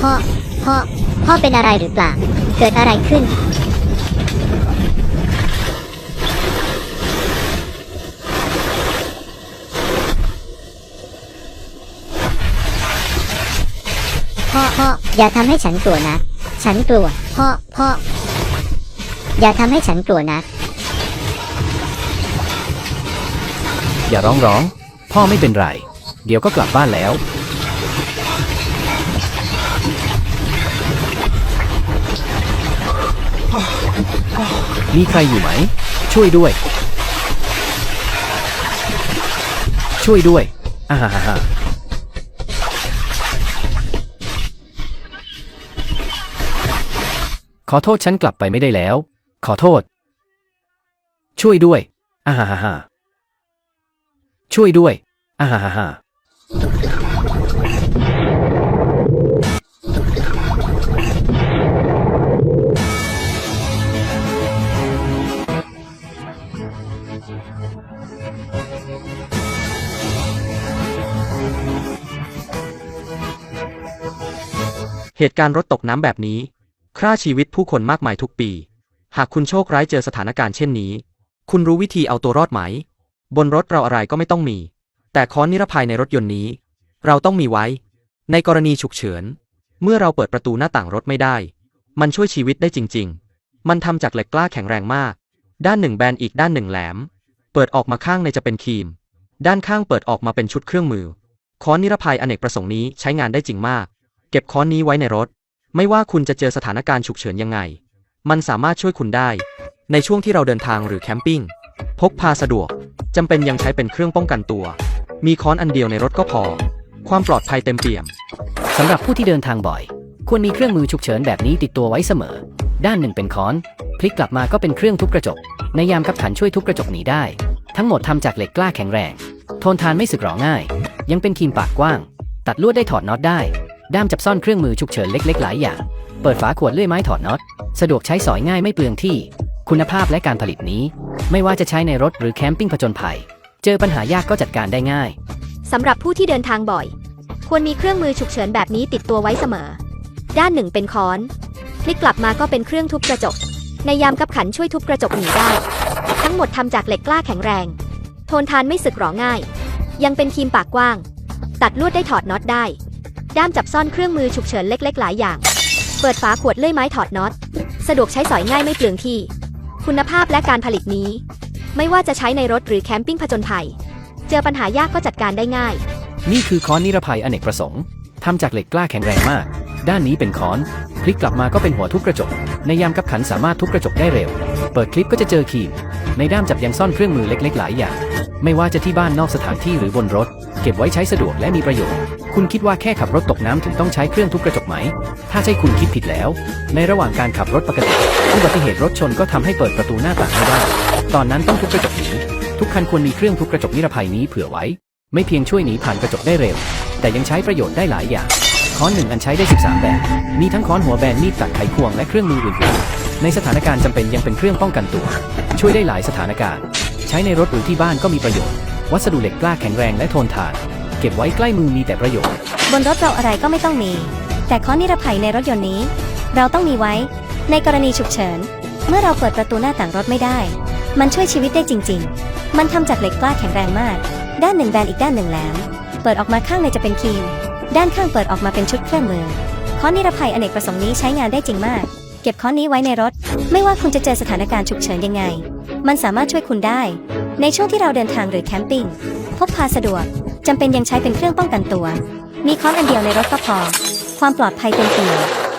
พ่อ พ่อ พ่อเป็นอะไรหรือเปล่า เกิดอะไรขึ้น พ่อ พ่อ อย่าทำให้ฉันกลัวนะ ฉันกลัว พ่อ พ่อ อย่าทำให้ฉันกลัวนะ อย่าร้องร้อง พ่อไม่เป็นไร เดี๋ยวก็กลับบ้านแล้ว มีใครอยู่ไหม ช่วยด้วย ช่วยด้วยอ่าฮ่าฮ่าขอโทษฉันกลับไปไม่ได้แล้ว ขอโทษ ช่วยด้วยอ่าฮ่าฮ่าช่วยด้วย อ่าฮ่าฮ่าเหตุการณ์รถตกน้ำแบบนี้ฆ่าชีวิตผู้คนมากมายทุกปี หากคุณโชคร้ายเจอสถานการณ์เช่นนี้ คุณรู้วิธีเอาตัวรอดไหม บนรถเราอะไรก็ไม่ต้องมี แต่ค้อนนิรภัยในรถยนต์นี้ เราต้องมีไว้ ในกรณีฉุกเฉิน เมื่อเราเปิดประตูหน้าต่างรถไม่ได้ มันช่วยชีวิตได้จริง ๆ มันทำจากเหล็กกล้าแข็งแรงมาก ด้านหนึ่งแบนอีกด้านหนึ่งแหลม เปิดออกมาข้างในจะเป็นครีม ด้านข้างเปิดออกมาเป็นชุดเครื่องมือ ค้อนนิรภัยอเนกประสงค์นี้ใช้งานได้จริงมาก เก็บค้อนนี้ไว้ในรถ ไม่ว่าคุณจะเจอสถานการณ์ฉุกเฉินยังไง มันสามารถช่วยคุณได้ ในช่วงที่เราเดินทางหรือแคมปิ้ง พกพาสะดวกจำเป็นยังใช้เป็นเครื่องป้องกันตัว มีค้อนอันเดียวในรถก็พอ ความปลอดภัยเต็มเปี่ยม สำหรับผู้ที่เดินทางบ่อย ควรมีเครื่องมือฉุกเฉินแบบนี้ติดตัวไว้เสมอ ด้านหนึ่งเป็นค้อน พลิกกลับมาก็เป็นเครื่องทุบกระจก ในยามขับขันช่วยทุบกระจกหนีได้ ทั้งหมดทำจากเหล็กกล้าแข็งแรง ทนทานไม่สึกหรอง่าย ยังเป็นครีมปากกว้าง ตัดลวดได้ถอดน็อตได้ ด้ามจับซ่อนเครื่องมือฉุกเฉินเล็ก ๆ หลายอย่าง เปิดฝาขวดเลื่อยไม้ถอดน็อต สะดวกใช้สอยง่ายไม่เปลืองที่ คุณภาพและการผลิตนี้ ไม่ว่าจะใช้ในรถหรือแคมปิ้งผจญภัย เจอปัญหายากก็จัดการได้ง่าย สำหรับผู้ที่เดินทางบ่อย ควรมีเครื่องมือฉุกเฉินแบบนี้ติดตัวไว้เสมอ ด้านหนึ่งเป็นค้อนพลิกกลับมาก็เป็นเครื่องทุบกระจก ในยามกับขันช่วยทุบกระจกหนีได้ ทั้งหมดทำจากเหล็กกล้าแข็งแรง ทนทานไม่สึกหรอง่าย ยังเป็นคีมปากกว้าง ตัดลวดได้ถอดน็อตได้ ด้ามจับซ่อนเครื่องมือฉุกเฉินเล็ก ๆ หลายอย่าง เปิดฝาขวดเลื่อยไม้ถอดน็อต สะดวกใช้สอยง่ายไม่เปลืองที่ คุณภาพและการผลิตนี้ ไม่ว่าจะใช้ในรถหรือแคมปิ้งผจญภัย เจอปัญหายากก็จัดการได้ง่าย นี่คือค้อนนิรภัยอเนกประสงค์ทำจากเหล็กกล้าแข็งแรงมาก ด้านนี้เป็นค้อนพลิกกลับมาก็เป็นหัวทุบกระจก ในยามกับขันสามารถทุบกระจกได้เร็ว เปิดคลิปก็จะเจอคีมในด้ามจับยังซ่อนเครื่องมือเล็ก ๆ หลายอย่าง ไม่ว่าจะที่บ้านนอกสถานที่หรือบนรถ เก็บไว้ใช้สะดวกและมีประโยชน์ คุณคิดว่าแค่ขับรถตกน้ำถึงต้องใช้เครื่องทุบกระจกไหม ถ้าใช่คุณคิดผิดแล้ว ในระหว่างการขับรถปกติ อุบัติเหตุรถชนก็ทำให้เปิดประตูหน้าต่างไม่ได้ ตอนนั้นต้องทุบกระจกหนีทุกคันควรมีเครื่องทุบกระจกนิรภัยนี้เผื่อไว้ ไม่เพียงช่วยหนีผ่านกระจกได้เร็ว แต่ยังใช้ประโยชน์ได้หลายอย่าง ค้อนหนึ่งอันใช้ได้ 13 แบบ มีทั้งค้อนหัวแบนมีดตัดไขควงและเครื่องมืออื่นๆ ในสถานการณ์จำเป็นยังเป็นเครื่องป้องกันตัว ช่วยได้หลายสถานการณ์ ใช้ในรถหรือที่บ้านก็มีประโยชน์ วัสดุเหล็กกล้าแข็งแรงและทนทาน ก็บไว้ใกล้มือมีแต่ประโยชน์ บนรถเราอะไรก็ไม่ต้องมี แต่ข้อนิรภัยในรถยนต์นี้ เราต้องมีไว้ ในกรณีฉุกเฉิน เมื่อเราเปิดประตูหน้าต่างรถไม่ได้ มันช่วยชีวิตได้จริง ๆ มันทำจากเหล็กกล้าแข็งแรงมาก ด้านหนึ่งแบนอีกด้านหนึ่งแหลม เปิดออกมาข้างในจะเป็นครีม ด้านข้างเปิดออกมาเป็นชุดเครื่องมือข้อนิรภัยอเนกประสงค์นี้ใช้งานได้จริงมาก เก็บข้อนี้ไว้ในรถ ไม่ว่าคุณจะเจอสถานการณ์ฉุกเฉินยังไง มันสามารถช่วยคุณได้ ในช่วงที่เราเดินทางหรือแคมปิ้งพกพาสะดวก จำเป็นยังใช้เป็นเครื่องป้องกันตัว มีค้อนอันเดียวในรถก็พอ ความปลอดภัยเต็มเปี่ยม